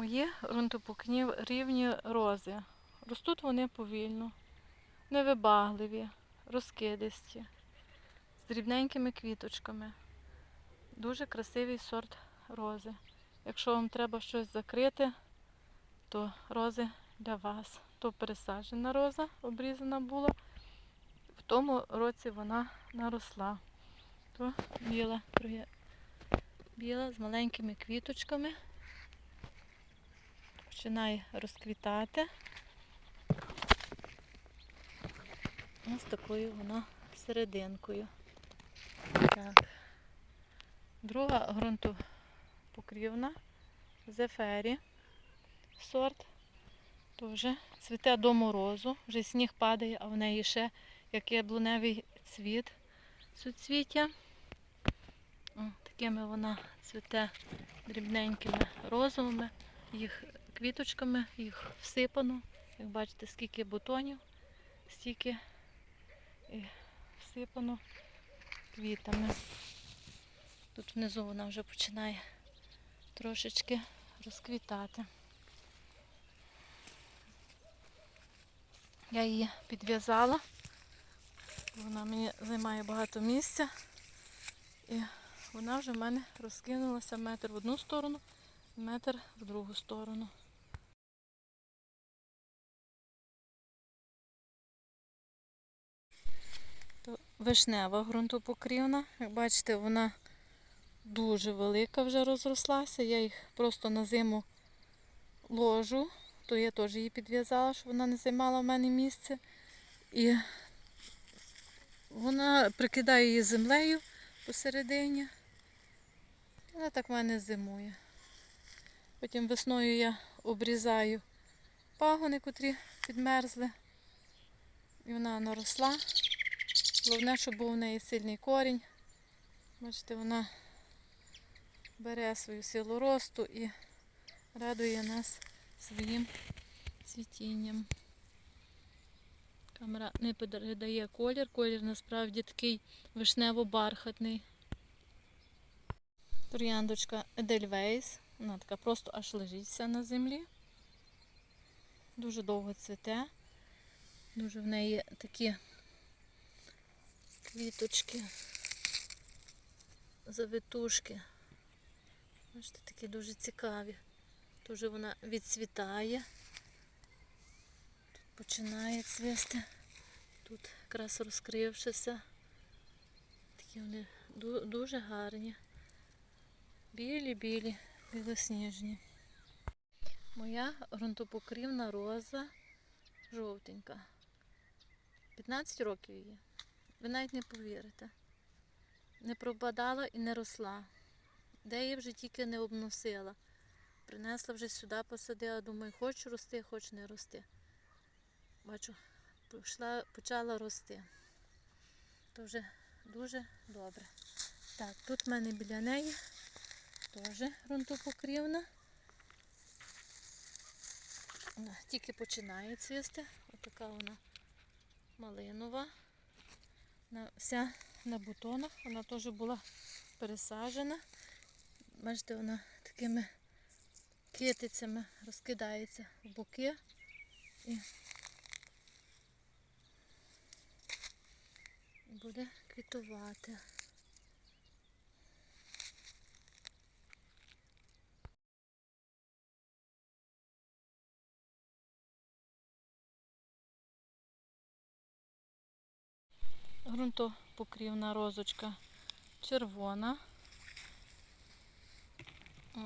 Мої ґрунтопокрівні рози. Ростуть вони повільно, невибагливі, розкидисті, з дрібненькими квіточками. Дуже красивий сорт рози. Якщо вам треба щось закрити, то рози для вас. То пересаджена роза, обрізана була. В тому році вона наросла. То біла, біла з маленькими квіточками. Починає розквітати. Ось такою вона серединкою. Так. Друга ґрунтопокрівна зефері сорт. Вже цвіте до морозу, вже сніг падає, а в неї ще як яблуневий цвіт суцвіття. Такими вона цвіте дрібненькими розовими, їх квіточками, їх всипано. Як бачите, скільки бутонів, стільки і всипано квітами. Тут внизу вона вже починає трошечки розквітати. Я її підв'язала. Вона мені займає багато місця. І вона вже в мене розкинулася метр в одну сторону, метр в другу сторону. Вишнева ґрунтопокрівна. Як бачите, вона дуже велика вже розрослася. Я їх просто на зиму ложу, то я теж її підв'язала, щоб вона не займала в мене місце. І вона прикидає її землею посередині. Вона так в мене зимує. Потім весною я обрізаю пагони, котрі підмерзли. І вона наросла. Головне, щоб був у неї сильний корінь. Бачите, вона бере свою силу росту і радує нас своїм цвітінням. Камера не передає колір. Колір насправді такий вишнево-бархатний. Трояндочка Едельвейс. Вона така просто аж лежить вся на землі. Дуже довго цвіте. Дуже в неї такі квіточки, завитушки. Бачите, такі дуже цікаві. Дуже вона відцвітає. Тут починає цвісти. Тут якраз розкрившися. Такі вони дуже гарні. Білі-білі, білосніжні. Моя ґрунтопокрівна роза жовтенька. 15 років її. Ви навіть не повірите. Не пропадала і не росла. Де її вже тільки не обносила. Принесла вже сюди, посадила, думаю, хочу рости, хоч не рости. Бачу, пішла, почала рости. То вже дуже добре. Так, тут в мене біля неї теж ґрунтопокрівна. Вона тільки починає цвісти. Отака вона малинова. Вся на бутонах. Вона теж була пересаджена. Бачите, вона такими китицями розкидається в боки. І буде квітувати. Грунтопокрівна розочка червона.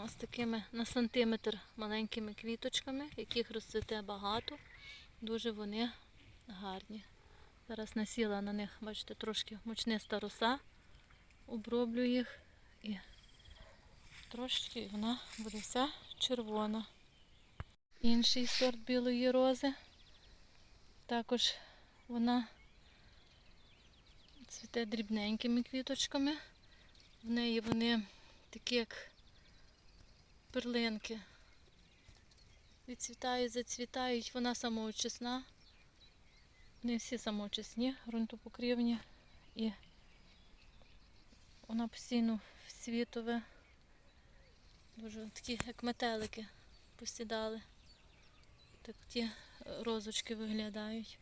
З такими на сантиметр маленькими квіточками, яких розцвіте багато. Дуже вони гарні. Зараз насіла на них, бачите, трошки мучниста роса. Оброблю їх і трошки вона буде вся червона. Інший сорт білої рози. Також вона цвіте дрібненькими квіточками. В неї вони такі, як перлинки. Відцвітають, зацвітають, вона самоочисна. Не всі самоочисні, ґрунтопокрівні. І вона постійно світове. Дуже такі, як метелики. посідали. Так ті розочки виглядають.